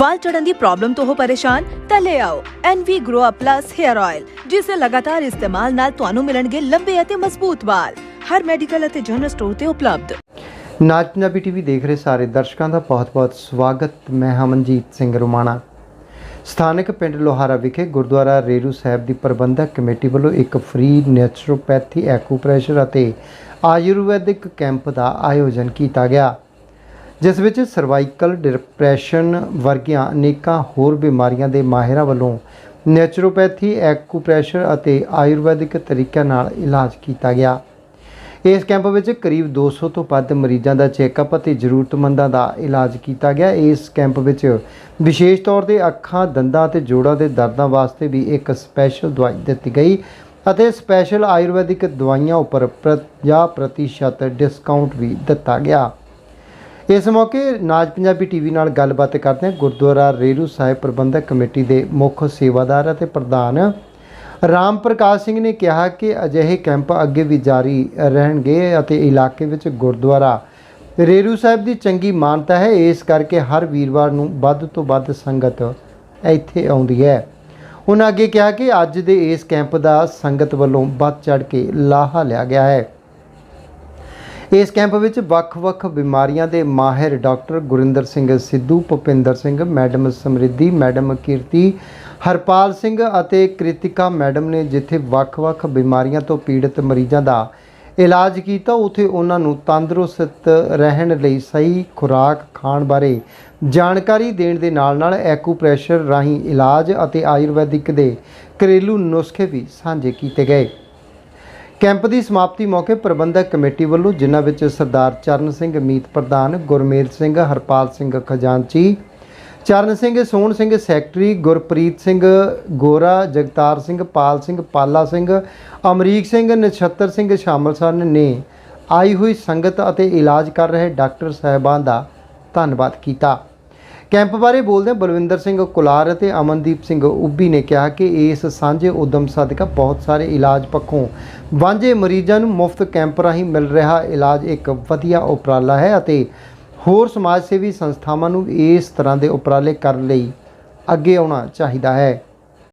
ਵਾਲ ਚੜਨ ਦੀ ਪ੍ਰੋਬਲਮ ਤੋਂ ਹੋ ਪਰੇਸ਼ਾਨ, ਤਾਂ ਲੈ ਆਓ NV Grow Up Plus Hair Oil ਜਿਸ ਦੇ ਲਗਾਤਾਰ ਇਸਤੇਮਾਲ ਨਾਲ ਤੁਹਾਨੂੰ ਮਿਲਣਗੇ ਲੰਬੇ ਅਤੇ ਮਜ਼ਬੂਤ ਵਾਲ। ਹਰ ਮੈਡੀਕਲ ਅਤੇ ਜਨਰਲ ਸਟੋਰ ਤੇ ਉਪਲਬਧ। ਨਾਚ ਪੰਜਾਬੀ ਟੀਵੀ ਦੇਖ ਰਹੇ ਸਾਰੇ ਦਰਸ਼ਕਾਂ ਦਾ ਬਹੁਤ-ਬਹੁਤ ਸਵਾਗਤ। ਮੈਂ ਹਮਨਜੀਤ ਸਿੰਘ ਰੁਮਾਣਾ। ਸਥਾਨਕ ਪਿੰਡ ਲੋਹਾਰਾ ਵਿਖੇ ਗੁਰਦੁਆਰਾ ਰੇਰੂ ਸਾਹਿਬ ਦੀ ਪ੍ਰਬੰਧਕ ਕਮੇਟੀ ਵੱਲੋਂ ਇੱਕ ਫ੍ਰੀ ਨੈਚੁਰੋਪੈਥੀ ਐਕੂਪ੍ਰੈਸ਼ਰ ਅਤੇ ਆਯੁਰਵੈਦਿਕ ਕੈਂਪ ਦਾ ਆਯੋਜਨ ਕੀਤਾ ਗਿਆ। ਜਿਸ ਵਿੱਚ ਸਰਵਾਈਕਲ, ਡਿਪਰੈਸ਼ਨ ਵਰਗੀਆਂ ਅਨੇਕਾਂ ਹੋਰ ਬਿਮਾਰੀਆਂ ਦੇ ਮਾਹਿਰਾਂ ਵੱਲੋਂ ਨੈਚੁਰੋਪੈਥੀ, ਐਕੂਪ੍ਰੈਸ਼ਰ ਅਤੇ ਆਯੁਰਵੈਦਿਕ ਤਰੀਕਿਆਂ ਨਾਲ ਇਲਾਜ ਕੀਤਾ ਗਿਆ। ਇਸ ਕੈਂਪ ਵਿੱਚ ਕਰੀਬ 200 ਤੋਂ ਵੱਧ ਮਰੀਜ਼ਾਂ ਦਾ ਚੈੱਕਅਪ ਅਤੇ ਜ਼ਰੂਰਤਮੰਦਾਂ ਦਾ ਇਲਾਜ ਕੀਤਾ ਗਿਆ। ਇਸ ਕੈਂਪ ਵਿੱਚ ਵਿਸ਼ੇਸ਼ ਤੌਰ ਤੇ ਅੱਖਾਂ, ਦੰਦਾਂ ਅਤੇ ਜੋੜਾਂ ਦੇ ਦਰਦਾਂ ਵਾਸਤੇ ਵੀ ਇੱਕ ਸਪੈਸ਼ਲ ਦਵਾਈ ਦਿੱਤੀ ਗਈ ਅਤੇ ਸਪੈਸ਼ਲ ਆਯੁਰਵੈਦਿਕ ਦਵਾਈਆਂ ਉੱਪਰ 50% ਡਿਸਕਾਊਂਟ ਵੀ ਦਿੱਤਾ ਗਿਆ। ਇਸ ਮੌਕੇ ਨਾਜ ਪੰਜਾਬੀ ਟੀਵੀ ਨਾਲ ਗੱਲਬਾਤ ਕਰਦਿਆਂ ਗੁਰਦੁਆਰਾ ਰੇਰੂ ਸਾਹਿਬ ਪ੍ਰਬੰਧਕ ਕਮੇਟੀ ਦੇ ਮੁੱਖ ਸੇਵਾਦਾਰ ਅਤੇ ਪ੍ਰਧਾਨ ਰਾਮ ਪ੍ਰਕਾਸ਼ ਸਿੰਘ ਨੇ ਕਿਹਾ ਕਿ ਅਜਿਹੇ ਕੈਂਪ ਅੱਗੇ ਵੀ ਜਾਰੀ ਰਹਿਣਗੇ ਅਤੇ ਇਲਾਕੇ ਵਿੱਚ ਗੁਰਦੁਆਰਾ ਰੇਰੂ ਸਾਹਿਬ ਦੀ ਚੰਗੀ ਮਾਨਤਾ ਹੈ। ਇਸ ਕਰਕੇ ਹਰ ਵੀਰਵਾਰ ਨੂੰ ਵੱਧ ਤੋਂ ਵੱਧ ਸੰਗਤ ਇੱਥੇ ਆਉਂਦੀ ਹੈ। ਉਹਨਾਂ ਅੱਗੇ ਕਿਹਾ ਕਿ ਅੱਜ ਦੇ ਇਸ ਕੈਂਪ ਦਾ ਸੰਗਤ ਵੱਲੋਂ ਵੱਧ ਚੜ ਕੇ ਲਾਹਾ ਲਿਆ ਗਿਆ ਹੈ। ਇਸ ਕੈਂਪ ਵਿੱਚ ਵੱਖ-ਵੱਖ ਬਿਮਾਰੀਆਂ ਦੇ ਮਾਹਿਰ doctor Gurinder Singh Sidhu, Bhupinder Singh, madam Samriddhi, madam Kirti, Harpal Singh ਅਤੇ ਕ੍ਰਿਤਿਕਾ ਮੈਡਮ ਨੇ ਜਿੱਥੇ ਵੱਖ-ਵੱਖ ਬਿਮਾਰੀਆਂ ਤੋਂ ਪੀੜਤ ਮਰੀਜ਼ਾਂ ਦਾ ਇਲਾਜ ਕੀਤਾ, ਉਥੇ ਉਹਨਾਂ ਨੂੰ ਤੰਦਰੁਸਤ ਰਹਿਣ ਲਈ ਸਹੀ ਖੁਰਾਕ, ਖਾਣ ਬਾਰੇ ਜਾਣਕਾਰੀ ਦੇਣ ਦੇ ਨਾਲ-ਨਾਲ ਐਕੂਪ੍ਰੈਸ਼ਰ ਰਾਹੀਂ ਇਲਾਜ ਅਤੇ ਆਯੁਰਵੈਦਿਕ ਦੇ ਘਰੇਲੂ ਨੁਸਖੇ ਵੀ ਸਾਂਝੇ ਕੀਤੇ ਗਏ। ਕੈਂਪ ਦੀ ਸਮਾਪਤੀ ਮੌਕੇ ਪ੍ਰਬੰਧਕ ਕਮੇਟੀ ਵੱਲੋਂ ਜਿਨ੍ਹਾਂ ਵਿੱਚ ਸਰਦਾਰ ਚਰਨ ਸਿੰਘ ਮੀਤ ਪ੍ਰਧਾਨ, ਗੁਰਮੇਲ ਸਿੰਘ, ਹਰਪਾਲ ਸਿੰਘ ਖਜ਼ਾਨਚੀ, ਚਰਨ ਸਿੰਘ, ਸੋਹਣ ਸਿੰਘ ਸੈਕਟਰੀ, ਗੁਰਪ੍ਰੀਤ ਸਿੰਘ ਗੋਰਾ, ਜਗਤਾਰ ਸਿੰਘ, ਪਾਲ ਸਿੰਘ ਪਾਲਾ ਸਿੰਘ, ਅਮਰੀਕ ਸਿੰਘ, ਨਛੱਤਰ ਸਿੰਘ ਸ਼ਾਮਲ ਸਨ ਨੇ ਆਈ ਹੋਈ ਸੰਗਤ ਅਤੇ ਇਲਾਜ ਕਰ ਰਹੇ ਡਾਕਟਰ ਸਾਹਿਬਾਨ ਦਾ ਧੰਨਵਾਦ ਕੀਤਾ। ਕੈਂਪ ਬਾਰੇ ਬੋਲਦਿਆਂ ਬਲਵਿੰਦਰ ਸਿੰਘ ਕੁਲਾਰ ਅਤੇ ਅਮਨਦੀਪ ਸਿੰਘ ਉੱਬੀ ਨੇ ਕਿਹਾ ਕਿ ਇਸ ਸਾਂਝੇ ਉਦਮ ਸਦਕਾ ਬਹੁਤ ਸਾਰੇ ਇਲਾਜ ਪੱਖੋਂ ਵਾਂਝੇ ਮਰੀਜ਼ਾਂ ਨੂੰ ਮੁਫਤ ਕੈਂਪ ਰਾਹੀਂ ਮਿਲ ਰਿਹਾ ਇਲਾਜ ਇੱਕ ਵਧੀਆ ਉਪਰਾਲਾ ਹੈ ਅਤੇ ਹੋਰ ਸਮਾਜ ਸੇਵੀ ਸੰਸਥਾਵਾਂ ਨੂੰ ਇਸ ਤਰ੍ਹਾਂ ਦੇ ਉਪਰਾਲੇ ਕਰਨ ਲਈ ਅੱਗੇ ਆਉਣਾ ਚਾਹੀਦਾ ਹੈ।